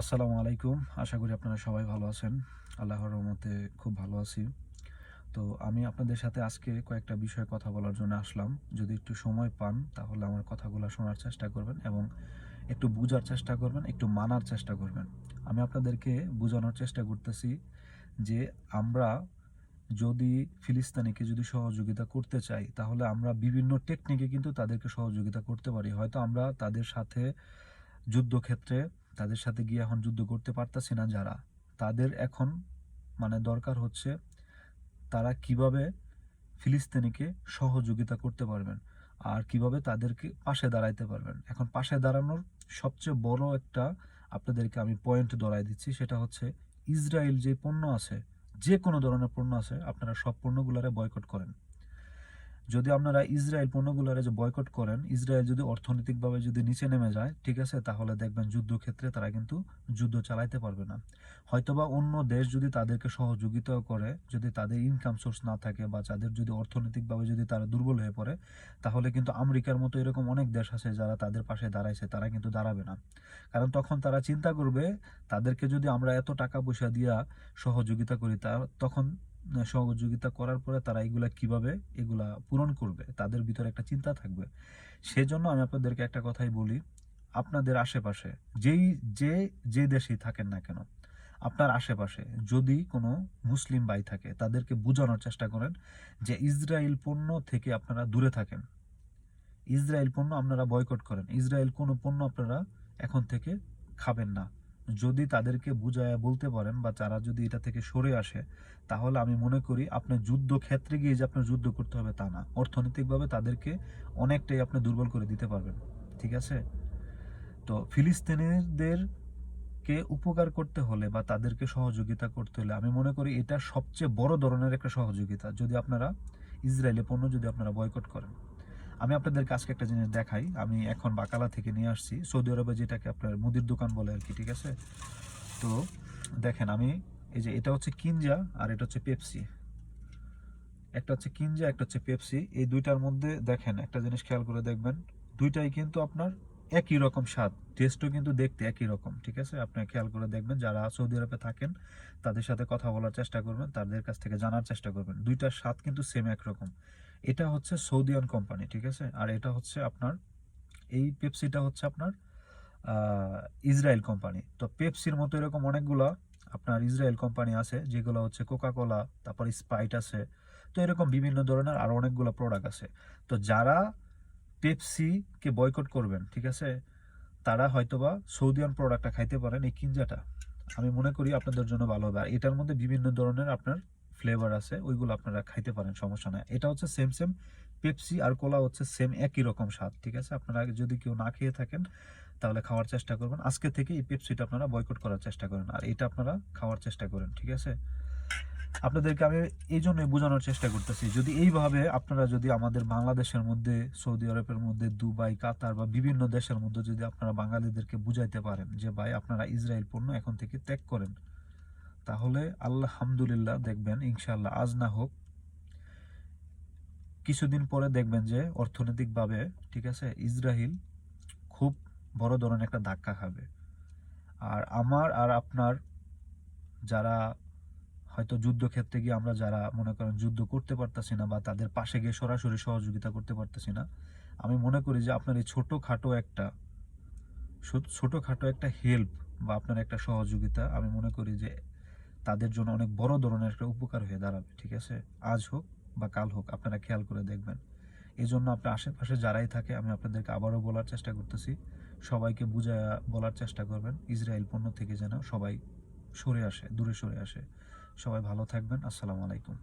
আসসালামু আলাইকুম। আশা করি আপনারা সবাই ভালো আছেন। আল্লাহর রহমতে খুব ভালো আছি। তো আমি আপনাদের সাথে আজকে কয়েকটা বিষয়ে কথা বলার জন্য আসলাম। যদি একটু সময় পান, তাহলে আমার কথাগুলো শোনার চেষ্টা করবেন এবং একটু বোঝার চেষ্টা করবেন, একটু মানার চেষ্টা করবেন। আমি আপনাদেরকে বোঝানোর চেষ্টা করতেছি যে আমরা যদি ফিলিস্তানিকে যদি সহযোগিতা করতে চাই, তাহলে আমরা বিভিন্ন টেকনিকে কিন্তু তাদেরকে সহযোগিতা করতে পারি। হয়তো আমরা তাদের সাথে যুদ্ধক্ষেত্রে তাদের সাথে গিয়ে এখন যুদ্ধ করতে পারতাছি না যারা। তাদের এখন মানে দরকার হচ্ছে তারা কীভাবে ফিলিস্তিনিকে সহযোগিতা করতে পারবেন আর কীভাবে তাদেরকে পাশে দাঁড়াইতে পারবেন। এখন পাশে দাঁড়ানোর সবচেয়ে বড় একটা আপনাদেরকে আমি পয়েন্ট ধরাই দিচ্ছি, সেটা হচ্ছে ইসরায়েল যে পণ্য আছে, যে কোনো ধরনের পণ্য আছে, আপনারা সব পণ্যগুলারে বয়কট করেন। যদি আপনারা ইসরায়েল পণ্যগুলারে যে বয়কট করেন, ইসরায়েল যদি অর্থনৈতিকভাবে যদি নিচে নেমে যায়, ঠিক আছে, তাহলে দেখবেন যুদ্ধক্ষেত্রে তারা কিন্তু যুদ্ধ চালাইতে পারবে না। হয়তোবা অন্য দেশ যদি তাদেরকে সহযোগিতা করে, যদি তাদের ইনকাম সোর্স না থাকে বা তাদের যদি অর্থনৈতিকভাবে যদি তারা দুর্বল হয়ে পড়ে, তাহলে কিন্তু আমেরিকার মতো এরকম অনেক দেশ আছে যারা তাদের পাশে দাঁড়াইছে, তারা কিন্তু দাঁড়াবে না। কারণ তখন তারা চিন্তা করবে, তাদেরকে যদি আমরা এত টাকা পয়সা দিয়া সহযোগিতা করি তা তখন সহযোগিতা করার পরে তারা এগুলা কীভাবে এগুলা পূরণ করবে, তাদের ভিতরে একটা চিন্তা থাকবে। সেজন্য আমি আপনাদেরকে একটা কথাই বলি, আপনাদের আশেপাশে, যেই, যে যে দেশেই থাকেন না কেন, আপনার আশেপাশে যদি কোনো মুসলিম ভাই থাকে, তাদেরকে বোঝানোর চেষ্টা করেন যে ইসরায়েল পণ্য থেকে আপনারা দূরে থাকেন। ইসরায়েল পণ্য আপনারা বয়কট করেন। ইসরায়েল কোনো পণ্য আপনারা এখন থেকে খাবেন না। যদি তাদেরকে বুঝায় বলতে পারেন বা তারা যদি এটা থেকে সরে আসে, তাহলে আমি মনে করি আপনার যুদ্ধ ক্ষেত্রে গিয়ে যে আপনার যুদ্ধ করতে হবে তা না। অর্থনৈতিকভাবে তাদেরকে অনেকটাই আপনি দুর্বল করে দিতে পারবেন। ঠিক আছে? তো ফিলিস্তিনিদেরকে উপকার করতে হলে বা তাদেরকে সহযোগিতা করতে হলে আমি মনে করি এটা সবচেয়ে বড় ধরনের একটা সহযোগিতা যদি আপনারা ইসরায়েলি পণ্য যদি আপনারা বয়কট করেন। আমি আপনাদেরকে আজকে একটা জিনিস দেখাই। আমি এখন বাকালা থেকে নিয়ে আসছি। সৌদি আরবে যেটাকে আপনার মুদির দোকান বলে আর কি, ঠিক আছে? তো দেখেন, আমি এই যে এটা হচ্ছে কিনজা আর এটা হচ্ছে পেপসি। একটা হচ্ছে কিনজা, একটা হচ্ছে পেপসি। এই দুইটার মধ্যে দেখেন, একটা জিনিস খেয়াল করে দেখবেন, দুইটাই কিন্তু আপনার একই রকম স্বাদ। টেস্টও কিন্তু দেখতে একই রকম, ঠিক আছে? আপনি খেয়াল করে দেখবেন, যারা সৌদি আরবে থাকেন, তাদের সাথে কথা বলার চেষ্টা করবেন, তাদের কাছ থেকে জানার চেষ্টা করবেন। দুইটার স্বাদ কিন্তু সেম একরকম। এটা হচ্ছে সৌদিয়ান কোম্পানি, ঠিক আছে? আর এটা হচ্ছে আপনার, এই পেপসিটা হচ্ছে আপনার ইসরায়েল কোম্পানি। তো পেপসির মতো এরকম অনেকগুলো আপনার ইসরায়েল কোম্পানি আছে, যেগুলো হচ্ছে কোকা কোলা তারপর স্প্রাইট আছে। তো এরকম বিভিন্ন ধরনের আরও অনেকগুলো প্রোডাক্ট আছে। তো যারা পেপসিকে বয়কট করবেন, ঠিক আছে? তারা হয়তোবা সৌদিয়ান প্রোডাক্টটা খাইতে পারেন এই কিনজাটা। আমি মনে করি আপনাদের জন্য ভালো হবে। আর এটার মধ্যে বিভিন্ন ধরনের আপনার ফ্লেভার আছে, ওইগুলো আপনারা খাইতে পারেন, সমস্যা নাই। এটা হচ্ছে সেম সেম পেপসি আর কোলা হচ্ছে সেম একই রকম স্বাদ, ঠিক আছে? আপনারা যদি কেউ না খেয়ে থাকেন, তাহলে খাওয়ার চেষ্টা করবেন। আজকে থেকে এই পেপসিটা আপনারা বয়কট করার চেষ্টা করেন, আর এটা আপনারা খাওয়ার চেষ্টা করেন, ঠিক আছে? আপনাদেরকে আমি এই জন্যই বোঝানোর চেষ্টা করতেছি, যদি এইভাবে আপনারা যদি আমাদের বাংলাদেশের মধ্যে, সৌদি আরবের মধ্যে, দুবাই, কাতার বা বিভিন্ন দেশের মধ্যে যদি আপনারা বাঙালিদেরকে বুঝাইতে পারেন যে, ভাই, আপনারা ইসরায়েল পণ্য এখন থেকে ত্যাগ করেন। তাহলে আল্লাহ হামদুলিল্লাহ দেখবেন ইনশাল্লাহ আজ না হোক, কিছুদিন পরে দেখবেন যে অর্থনৈতিকভাবে, ঠিক আছে ইসরায়েল খুব বড় ধরনের একটা ধাক্কা খাবে। আর আমার আর আপনার যারা হয়তো যুদ্ধক্ষেত্রে গিয়ে আমরা যারা মনে করেন যুদ্ধ করতে পারতেছি না বা তাদের পাশে গিয়ে সরাসরি সহযোগিতা করতে পারতেছি না, আমি মনে করি যে আপনার এই ছোটোখাটো একটা ছোট- ছোটোখাটো একটা হেল্প বা আপনার একটা সহযোগিতা আমি মনে করি যে তাদের জন্য অনেক বড় ধরনের একটা উপকার হয়ে দাঁড়াবে, ঠিক আছে? আজ হোক বা কাল হোক, আপনারা খেয়াল করে দেখবেন। এই জন্য আপনার আশেপাশে যারাই থাকে, আমি আপনাদেরকে আবারও বলার চেষ্টা করতেছি। সবাইকে বুঝা বলার চেষ্টা করবেন, ইসরায়েল পণ্য থেকে যেন সবাই সরে আসে, দূরে সরে আসে। সবাই ভালো থাকবেন, আসসালামু আলাইকুম।